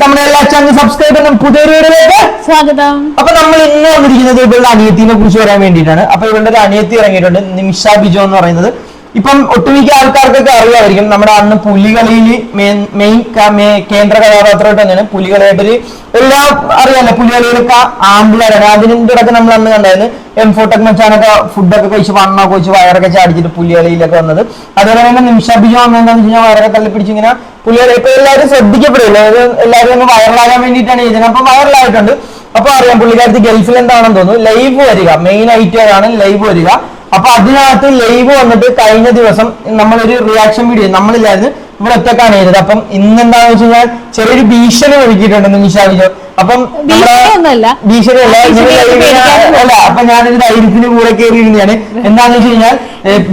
നമ്മുടെ എല്ലാ channel subscribe ചെയ്യുന്ന പുതിയൊരു വീഡിയോയിലേക്ക് സ്വാഗതം. അപ്പൊ നമ്മൾ ഇന്ന് വന്നിരിക്കുന്നത് ഇവളുടെ അനിയത്തിനെ കുറിച്ച് പറയാൻ വേണ്ടിയിട്ടാണ്. അപ്പൊ ഇവളുടെ ഒരു അനിയത്തി ഇറങ്ങിയിട്ടുണ്ട് നിമിഷ ബിജോ എന്ന് പറയുന്നത്. ഇപ്പം ഒട്ടുമിക്ക ആൾക്കാർക്കൊക്കെ അറിയാമായിരിക്കും നമ്മുടെ അന്ന് പുലികളിയിൽ മെയിൻ കേന്ദ്ര കഥാപാത്രമായിട്ട് തന്നെയാണ് പുലികളായിട്ടൊരു എല്ലാം അറിയാലോ പുലികളിയിലൊക്കെ ആമ്പിളാണ് അതിന്റെ ഇടയ്ക്ക് നമ്മൾ അന്ന് കണ്ടായിരുന്നു എം ഫോട്ടൊക്കെ മച്ചാനൊക്കെ ഫുഡൊക്കെ കഴിച്ച് വണ്ണൊക്കെ വെച്ച് വയറൊക്കെ ചാടിച്ചിട്ട് പുലികളിയിലൊക്കെ വന്നത്. അതുപോലെ തന്നെ നിമിഷ ബിജോ വന്നതെന്ന് വെച്ച് കഴിഞ്ഞാൽ വയറൊക്കെ തള്ളിപ്പിടിച്ച് ഇങ്ങനെ പുലികളെ ഇപ്പൊ എല്ലാവരും ശ്രദ്ധിക്കപ്പെടില്ല എല്ലാവരും ഒന്ന് വൈറലാകാൻ വേണ്ടിയിട്ടാണ് ചെയ്തത് അപ്പൊ വൈറലായിട്ടുണ്ട്. അപ്പൊ അറിയാം പുള്ളിക്കാരത്തി ഗൾഫിൽ എന്താണെന്ന് തോന്നുന്നു. ലൈവ് വരിക. മെയിൻ ആയിട്ട് ആണ് ലൈവ് വരിക. അപ്പൊ അതിനകത്ത് ലൈവ് വന്നിട്ട് കഴിഞ്ഞ ദിവസം നമ്മളൊരു റിയാക്ഷൻ വീഡിയോ നമ്മളില്ലായിരുന്നു ഇവിടെ ഒറ്റക്കാണ് ചെയ്തത്. അപ്പം ഇന്ന് എന്താണെന്ന് വെച്ച് കഴിഞ്ഞാൽ ചെറിയൊരു ഭീഷണി ഒഴുകിയിട്ടുണ്ട് നിമിഷ വിജോ. അപ്പം ഭീഷണി അല്ല അപ്പൊ ഞാനൊരു ധൈര്യത്തിന് കൂടെ കയറിയിരുന്നതാണ് എന്താണെന്ന് വെച്ച് കഴിഞ്ഞാൽ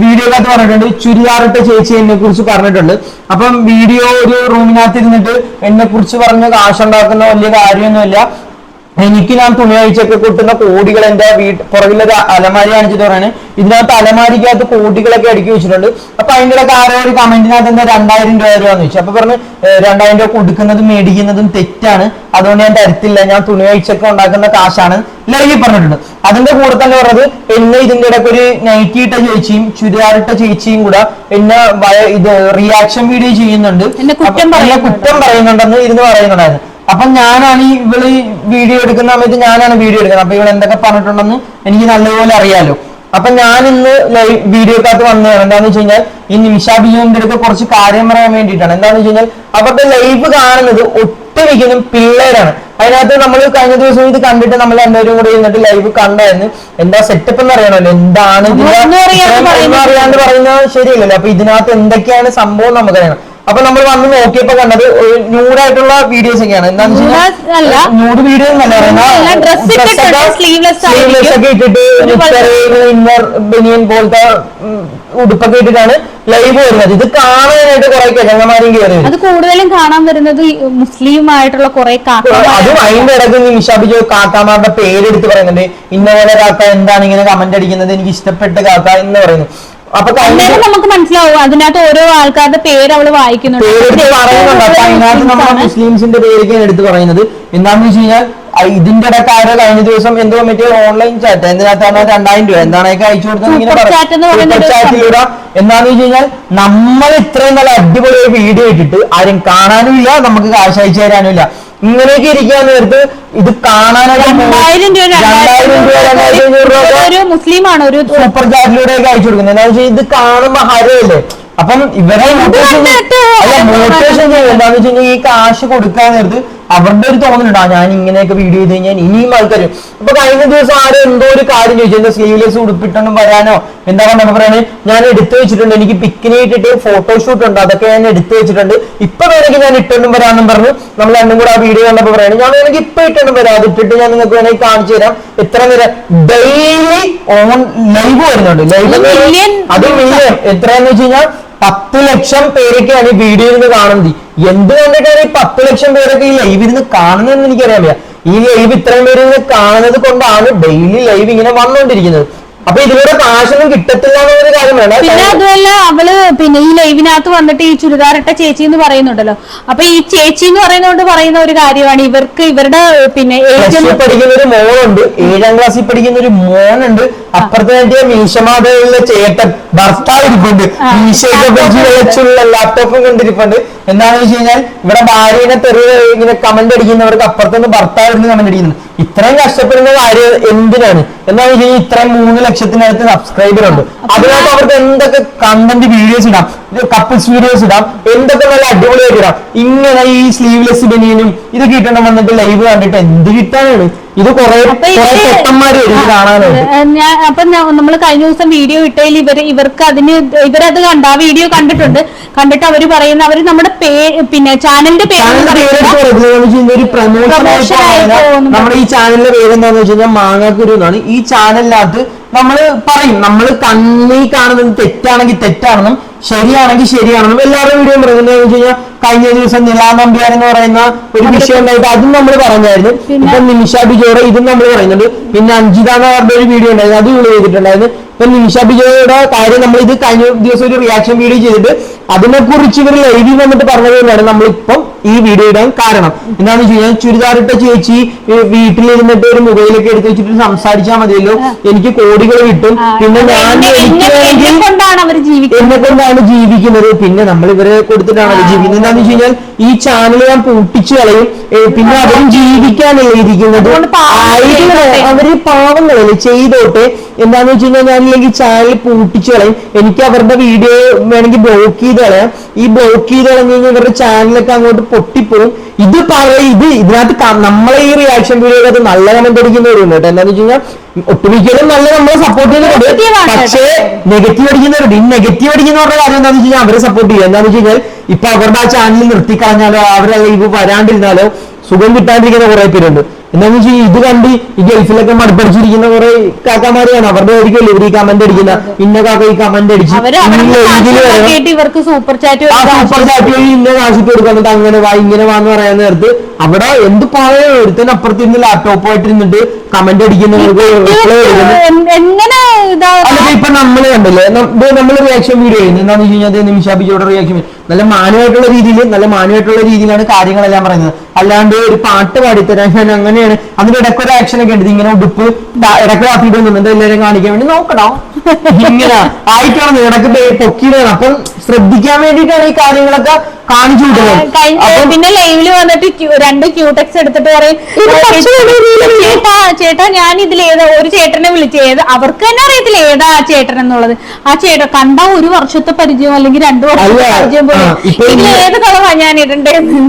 വീഡിയോക്കകത്ത് പറഞ്ഞിട്ടുണ്ട് ചുരിദാറിട്ട ചേച്ചി എന്നെ കുറിച്ച് പറഞ്ഞിട്ടുണ്ട്. അപ്പം വീഡിയോ ഒരു റൂമിനകത്ത് ഇരുന്നിട്ട് എന്നെ കുറിച്ച് പറഞ്ഞ് കാശുണ്ടാക്കുന്ന വലിയ കാര്യമൊന്നുമില്ല. എനിക്ക് ഞാൻ തുണി അഴിച്ചൊക്കെ കൊട്ടുന്ന കോടികൾ എന്റെ വീട്ട് പുറകിലൊരു അലമാരി കാണിച്ചിട്ട് പറയാണ്. ഇതിനകത്ത് അലമാരിക്കകത്ത് കോടികളൊക്കെ അടുക്കി വെച്ചിട്ടുണ്ട്. അപ്പൊ അതിന്റെ ഇടയ്ക്ക് ആരോ ഒരു കമന്റിനകത്ത് എന്താ രണ്ടായിരം രൂപ തരുവാന്ന് ചോദിച്ചു. അപ്പൊ പറഞ്ഞു "ഏഹ്, രണ്ടായിരം രൂപ കൊടുക്കുന്നതും മേടിക്കുന്നതും തെറ്റാണ്. അതുകൊണ്ട് ഞാൻ തരത്തില്ല. ഞാൻ തുണി അഴിച്ചൊക്കെ ഉണ്ടാക്കുന്ന കാശാണ്. ലൈവിൽ പറഞ്ഞിട്ടുണ്ട്. അതിന്റെ കൂടെ തന്നെ പറഞ്ഞത് എന്നെ ഇതിന്റെ ഇടയ്ക്ക് ഒരു നൈറ്റി ഇട്ട ചേച്ചിയും ചുരിദാറിട്ട ചേച്ചിയും കൂടെ എന്നെ ഇത് റിയാക്ഷൻ വീഡിയോ ചെയ്യുന്നുണ്ട്. എന്നെ. കുറ്റം പറയുന്നുണ്ടെന്ന് ഇരുന്ന് പറയുന്നുണ്ടായിരുന്നു. അപ്പൊ ഞാനാണ് ഈ ഇവൾ വീഡിയോ എടുക്കുന്ന സമയത്ത് ഞാനാണ് വീഡിയോ എടുക്കുന്നത്. അപ്പൊ ഇവൾ എന്തൊക്കെ പറഞ്ഞിട്ടുണ്ടെന്ന് എനിക്ക് നല്ലപോലെ അറിയാലോ. അപ്പൊ ഞാൻ ഇന്ന് ലൈവ് വീഡിയോക്കകത്ത് വന്നതാണ് എന്താന്ന് വെച്ച് കഴിഞ്ഞാൽ ഈ നിമിഷ ബിജുവിന്റെ അടുത്ത് കുറച്ച് കാര്യം പറയാൻ വേണ്ടിയിട്ടാണ്. എന്താന്ന് വെച്ച് കഴിഞ്ഞാൽ അവരുടെ ലൈവ് കാണുന്നത് ഒട്ടുമിക്കലും പിള്ളേരാണ്. അതിനകത്ത് നമ്മൾ കഴിഞ്ഞ ദിവസം ഇത് കണ്ടിട്ട് നമ്മൾ എല്ലാവരും കൂടെ ഇരുന്നിട്ട് ലൈവ് കണ്ടായിരുന്നു. എന്താ സെറ്റപ്പ് എന്ന് അറിയണമല്ലോ. എന്താണ് അറിയാണ്ട് പറയുന്നത് ശരിയല്ലല്ലോ. അപ്പൊ ഇതിനകത്ത് എന്തൊക്കെയാണ് സംഭവം നമുക്കറിയണം. അപ്പൊ നമ്മൾ വന്ന് നോക്കിയപ്പോ കണ്ടത് ന്യൂഡായിട്ടുള്ള വീഡിയോസ് ഒക്കെയാണ്. ന്യൂഡ് വീഡിയോ സ്ലീവ്ലെസ് ഒക്കെ ഇട്ടിട്ട് ഇന്നർ ബനിയൻ പോലത്തെ ഉടുപ്പൊക്കെ ഇട്ടിട്ടാണ് ലൈവ് വരുന്നത്. ഇത് കാണാനായിട്ട് കുറെ കിഴങ്ങമാരും കയറി അത് കൂടുതലും കാണാൻ വരുന്നത് മുസ്ലിം ആയിട്ടുള്ള കുറെ അതും അതിന്റെ ഇടയ്ക്ക് നിമിഷാബിജോ കാക്കാമാരുടെ പേരെടുത്ത് പറയുന്നുണ്ട്. ഇന്ന പോലെ കാക്ക എന്താണ് ഇങ്ങനെ കമന്റ് അടിക്കുന്നത്? എനിക്ക് ഇഷ്ടപ്പെട്ട കാക്ക എന്ന് പറയുന്നു. അപ്പൊ അന്നേരം നമുക്ക് മനസ്സിലാവും. അതിനകത്ത് ഓരോ ആൾക്കാരുടെ പേര് അവൾ വായിക്കുന്നുണ്ട് പറയുന്നുണ്ട്. അപ്പൊ അതിനകത്ത് നമ്മുടെ മുസ്ലിംസാണ്. മുസ്ലിംസിന്റെ പേരൊക്കെയാണ് എടുത്ത് പറയുന്നത്. എന്താണെന്ന് വെച്ച് കഴിഞ്ഞാൽ ഇതിന്റെ ഇടയ്ക്ക് ആരോ കഴിഞ്ഞ ദിവസം എന്തോ മറ്റേ ഓൺലൈൻ ചാറ്റ് എന്തിനകത്താണ് രണ്ടായിരം രൂപ. എന്താണ് അയച്ചു കൊടുത്തത് ചാറ്റിലൂടെ എന്താന്ന് വെച്ച് കഴിഞ്ഞാൽ നമ്മൾ ഇത്രയും നല്ല അടിപൊളി ഒരു വീഡിയോ ഇട്ടിട്ട് ആരും കാണാനും ഇല്ല നമുക്ക് കാശ് അയച്ചു തരാനും ഇല്ല ഇങ്ങനെയൊക്കെ ഇരിക്കാൻ നേരത്ത് ഇത് കാണാനായിട്ട് രണ്ടായിരം രൂപ രണ്ടായിരം രൂപ രണ്ടായിരത്തി അഞ്ഞൂറ് രൂപ ഒരു മുസ്ലിമാണ് ഒരു സൂപ്പർ ചാറ്റിലൂടെ ഒക്കെ അയച്ചു കൊടുക്കുന്നത്. എന്താ വെച്ചാൽ ഇത് കാണുമ്പോ ഹരയല്ലേ? അപ്പം ഇവരെ മോട്ടിവേഷൻ മോട്ടിവേഷൻ ചെയ്യുന്നത് വെച്ച് കഴിഞ്ഞാൽ ഈ കാശ് കൊടുക്കാൻ നേരത്ത് അവരുടെ ഒരു തോന്നലുണ്ട്. ആ ഞാൻ ഇങ്ങനെയൊക്കെ വീഡിയോ ചെയ്ത് കഴിഞ്ഞാൽ ഇനിയും ആൾക്കാർ ഇപ്പൊ കഴിഞ്ഞ ദിവസം ആരും എന്തോ ഒരു കാര്യം ചോദിച്ചു. എന്താ സ്ലീവ്ലെസ് ഉടുപ്പിട്ടൊന്നും വരാനോ? എന്താ പറഞ്ഞ പറയണേ? ഞാൻ എടുത്തു വെച്ചിട്ടുണ്ട്. എനിക്ക് പിക്കിനെ ഇട്ടിട്ട് ഫോട്ടോഷൂട്ട് ഉണ്ട്. അതൊക്കെ ഞാൻ എടുത്തു വെച്ചിട്ടുണ്ട്. ഇപ്പൊ വേണമെങ്കിൽ ഞാൻ ഇട്ടൊന്നും വരാമെന്നും പറഞ്ഞു. നമ്മൾ രണ്ടും കൂടെ ആ വീഡിയോ കണ്ടപ്പോ പറയണേ ഞാൻ വേണമെങ്കിൽ ഇപ്പൊ ഇട്ടൊന്നും വരാം. അത് ഇട്ടിട്ട് ഞാൻ നിങ്ങൾക്ക് വേണമെങ്കിൽ കാണിച്ചു തരാം. എത്ര നേരം ഡെയിലി ഓൺ ലൈവ് വരുന്നുണ്ട്. ലൈവ് അത് മില്യൺ എത്രയാന്ന് വെച്ച് കഴിഞ്ഞാൽ പത്ത് ലക്ഷം പേരൊക്കെയാണ് ഈ വീഡിയോയിൽ നിന്ന് കാണുന്നത്. എന്ത് കണ്ടിട്ടാണ് ഈ പത്ത് ലക്ഷം പേരൊക്കെ ഈ ലൈവ് ഇരുന്ന് കാണുന്നതെന്ന് എനിക്കറിയാൻ ഈ ലൈവ് ഇത്രയും പേര് ഇരുന്ന് കാണുന്നത് കൊണ്ടാണ് ഡെയിലി ലൈവ് ഇങ്ങനെ വന്നുകൊണ്ടിരിക്കുന്നത് അപ്പൊ ഇതിലൂടെ കാശൊന്നും കിട്ടത്തില്ല എന്നൊരു കാര്യം വേണം പിന്നെ അതുമല്ല അവൾ പിന്നെ ഈ ലൈവിനകത്ത് വന്നിട്ട് ഈ ചുരിദാറിട്ട ചേച്ചി എന്ന് പറയുന്നുണ്ടല്ലോ. അപ്പൊ ഈ ചേച്ചി എന്ന് പറയുന്നതുകൊണ്ട് പറയുന്ന ഒരു കാര്യമാണ് ഇവർക്ക് ഇവരുടെ പിന്നെ പഠിക്കുന്ന ഒരു മോളുണ്ട്. ഏഴാം ക്ലാസ്സിൽ പഠിക്കുന്ന ഒരു മോനുണ്ട് അപ്പുറത്തെ മറ്റേ ചേട്ടൻ. ഭർത്താവ് ഇരിപ്പുണ്ട്. ആ, മീശയൊക്കെ വെച്ച് വെച്ചുള്ള ലാപ്ടോപ്പും കണ്ടിരിപ്പുണ്ട്. എന്താണെന്ന് വെച്ച് കഴിഞ്ഞാൽ ഇവിടെ ഭാര്യനെ തെറി ഇങ്ങനെ കമന്റ് അടിക്കുന്നവർക്ക് അപ്പുറത്തുനിന്ന് ഭർത്താവ് കമന്റ് അടിക്കുന്നു. ഇത്രയും കഷ്ടപ്പെടുന്ന കാര്യം എന്തിനാണ്? എന്താണെന്ന് വെച്ച് കഴിഞ്ഞാൽ ഇത്രയും മൂന്ന് ലക്ഷത്തിനടുത്ത് സബ്സ്ക്രൈബർ ഉണ്ട്. അതിനകത്ത് അവർക്ക് എന്തൊക്കെ കണ്ടന്റ് വീഡിയോസ് ഇടാം? കപ്പിൾസ് വീഡിയോസ് ഇടാം. എന്തൊക്കെ നല്ല അടിപൊളിയായിട്ട് ഇടാം. ഇങ്ങനെ ഈ സ്ലീവ്ലെസ് ബനിയനും ഇത് കിട്ടണം വന്നിട്ട് ലൈവ് കണ്ടിട്ട് എന്ത് കിട്ടാനാണ്? ഇത് കുറെ ആ, ഞാൻ അപ്പൊ നമ്മൾ കഴിഞ്ഞ ദിവസം വീഡിയോ ഇട്ടതിൽ ഇവർ ഇവർക്ക് അതിന് ഇവരത് കണ്ട ആ വീഡിയോ കണ്ടിട്ടുണ്ട്. കണ്ടിട്ട് അവർ പറയുന്ന അവർ നമ്മുടെ പേ പിന്നെ ചാനലിന്റെ പേര് പ്രമോഷൻ നമ്മുടെ ഈ ചാനലിന്റെ പേര് എന്താണെന്ന് വെച്ച് കഴിഞ്ഞാൽ മാങ്ങാക്കുരു എന്നാണ്. ഈ ചാനലിനകത്ത് നമ്മൾ പറയും നമ്മൾ കണ്ണി കാണുന്നത് തെറ്റാണെങ്കിൽ തെറ്റാണെന്നും ശരിയാണെങ്കിൽ ശരിയാണെന്നും എല്ലാവരുടെ വീഡിയോ മൃഗം കഴിഞ്ഞാൽ കഴിഞ്ഞ ദിവസം നിലാ നമ്പ്യാർ എന്ന് പറയുന്ന ഒരു വിഷയം ഉണ്ടായിട്ട് അതും നമ്മൾ പറഞ്ഞായിരുന്നു. ഇപ്പൊ നിമിഷ ബിജോയുടെ ഇതും നമ്മൾ പറയുന്നുണ്ട്. പിന്നെ അഞ്ജിത എന്ന് പറഞ്ഞ ഒരു വീഡിയോ ഉണ്ടായിരുന്നു അത് ഇവിടെ ചെയ്തിട്ടുണ്ടായിരുന്നു. ഇപ്പൊ നിമിഷ ബിജോയുടെ കാര്യം നമ്മൾ ഇത് കഴിഞ്ഞ ദിവസം ഒരു റിയാക്ഷൻ വീഡിയോ ചെയ്തിട്ട് അതിനെക്കുറിച്ച് ഇവർ ലൈവിൽ വന്നിട്ട് പറഞ്ഞത് തന്നെയാണ് നമ്മളിപ്പം ഈ വീഡിയോ ഇടാൻ കാരണം. എന്താണെന്ന് വെച്ച് കഴിഞ്ഞാൽ ചുരിദാറിട്ട ചേച്ചി വീട്ടിലിരുന്നിട്ട് ഒരു മൊബൈലൊക്കെ എടുത്ത് വെച്ചിട്ട് സംസാരിച്ചാൽ മതിയല്ലോ. എനിക്ക് കോടികൾ കിട്ടും. പിന്നെ ഞാൻ എന്നെ- കൊണ്ടാണ് ജീവിക്കുന്നത്. പിന്നെ നമ്മൾ ഇവരെ കൊടുത്തിട്ടാണ് അവർ ജീവിക്കുന്നത്. എന്താന്ന് വെച്ച് കഴിഞ്ഞാൽ ഈ ചാനൽ ഞാൻ പൂട്ടിച്ചു കളയും. പിന്നെ അവരും ജീവിക്കാനല്ലേ ഇരിക്കുന്നത്. അവർ പാവങ്ങളല്ലേ ചെയ്തോട്ടെ. എന്താന്ന് വെച്ച് കഴിഞ്ഞാൽ ഞാനില്ലെങ്കിൽ ചാനൽ പൂട്ടിച്ചു കളയും. എനിക്ക് അവരുടെ വീഡിയോ വേണമെങ്കിൽ ബ്ലോക്ക് ചെയ്ത് കളയാം. ഈ ബ്ലോക്ക് ചെയ്ത് കളഞ്ഞു കഴിഞ്ഞാൽ ഇവരുടെ ചാനലൊക്കെ അങ്ങോട്ട് പൊട്ടിപ്പോവും ഇത് പറയും ഇത് ഇതിനകത്ത് നമ്മളെ ഈ റിയാക്ഷൻ വീഡിയോക്കകത്ത് നല്ല കമന്റ് അടിക്കുന്നവരുണ്ട് കേട്ടോ. എന്താന്ന് വെച്ച് കഴിഞ്ഞാൽ ഒട്ടുമിക്കലും നല്ല നമ്മളെ സപ്പോർട്ട് ചെയ്യുന്നുണ്ട് പക്ഷേ നെഗറ്റീവ് അടിക്കുന്നവരുണ്ട് ഈ നെഗറ്റീവ് അടിക്കുന്നവരുടെ കാര്യം എന്താണെന്ന് വെച്ച് കഴിഞ്ഞാൽ അവരെ സപ്പോർട്ട് ചെയ്യുക. എന്താണെന്ന് വെച്ച് കഴിഞ്ഞാൽ ഇപ്പൊ അവരുടെ ആ ചാനൽ നിർത്തിക്കളഞ്ഞാലോ അവരെ ലൈവ് വരാണ്ടിരുന്നാലോ സുഖം കിട്ടാണ്ടിരിക്കുന്ന കുറെ പേരുണ്ട്. എന്താണെന്ന് വെച്ചാൽ ഇത് കണ്ട് ഈ ഗൾഫിലൊക്കെ മടുപ്പടിച്ചിരിക്കുന്ന കുറെ കാക്കമാരെയാണ്. അവരുടെ ആയിരിക്കുമല്ലോ ഇവർ ഈ കമന്റ് അടിക്കുന്ന? ഇന്ന കാക്ക ഈ കമന്റ് അടിച്ച്. ഇവർക്ക് സൂപ്പർ ചാറ്റ് സൂപ്പർ ചാറ്റ് വഴി ഇന്ന കാശിട്ട് കൊടുക്കാൻ അങ്ങനെ വാ ഇങ്ങനെ വാന്ന് പറയാൻ നേരത്ത് അവിടെ എന്ത് പാവയോ ഒരുത്തൻ അപ്പുറത്തിരുന്ന് ലാപ്ടോപ്പായിട്ട് ഇരുന്നിട്ട് കമന്റ് അടിക്കുന്ന എങ്ങനെ നമ്മൾ കണ്ടില്ലേ? നമ്മൾ റിയാക്ഷൻ വീഡിയോ ചെയ്യുന്നത് എന്താണെന്ന് വെച്ച് കഴിഞ്ഞാൽ നിമിഷാബിജോടെ റിയാക്ഷൻ നല്ല മാന്യമായിട്ടുള്ള രീതിയിൽ നല്ല മാന്യമായിട്ടുള്ള രീതിയിലാണ് കാര്യങ്ങളെല്ലാം പറയുന്നത്. അല്ലാണ്ട് ഒരു പാട്ട് പാടിത്തരാൻ ഞാൻ അങ്ങനെയാണ്. അതിന്റെ ഇടയ്ക്ക് ഒരു ആക്ഷൻ ഒക്കെ ഉണ്ട്. ഇങ്ങനെ ഉടുപ്പ് ഇടയ്ക്ക് ആക്കിയിട്ട് വന്നിട്ട് എല്ലാവരും കാണിക്കാൻ വേണ്ടി നോക്കണോ? ഇങ്ങനെ. ആയിട്ടാണ് ഇടയ്ക്ക് പൊക്കിയിടാണ് അപ്പം ശ്രദ്ധിക്കാൻ വേണ്ടിയിട്ടാണ് ഈ കാര്യങ്ങളൊക്കെ കാണിച്ചു വിടുന്നത്. പിന്നെ ലൈവിൽ വന്നിട്ട് രണ്ട് ക്യൂടെക്സ് എടുത്തിട്ട് പറയും ചേട്ടാ ചേട്ടാ ഞാൻ ഇതിൽ ഏതാ ഒരു ചേട്ടനെ വിളിച്ച് ഏത് അവർക്ക് തന്നെ അറിയത്തില്ല ഏതാ ആ ചേട്ടൻ എന്നുള്ളത്. ആ ചേട്ടൻ കണ്ട ഒരു വർഷത്തെ പരിചയം അല്ലെങ്കിൽ രണ്ടു വർഷത്തെ പരിചയം പോലും. ഇതിൽ ഏത് കളറാ ഞാൻ ഇടണ്ടേന്ന്?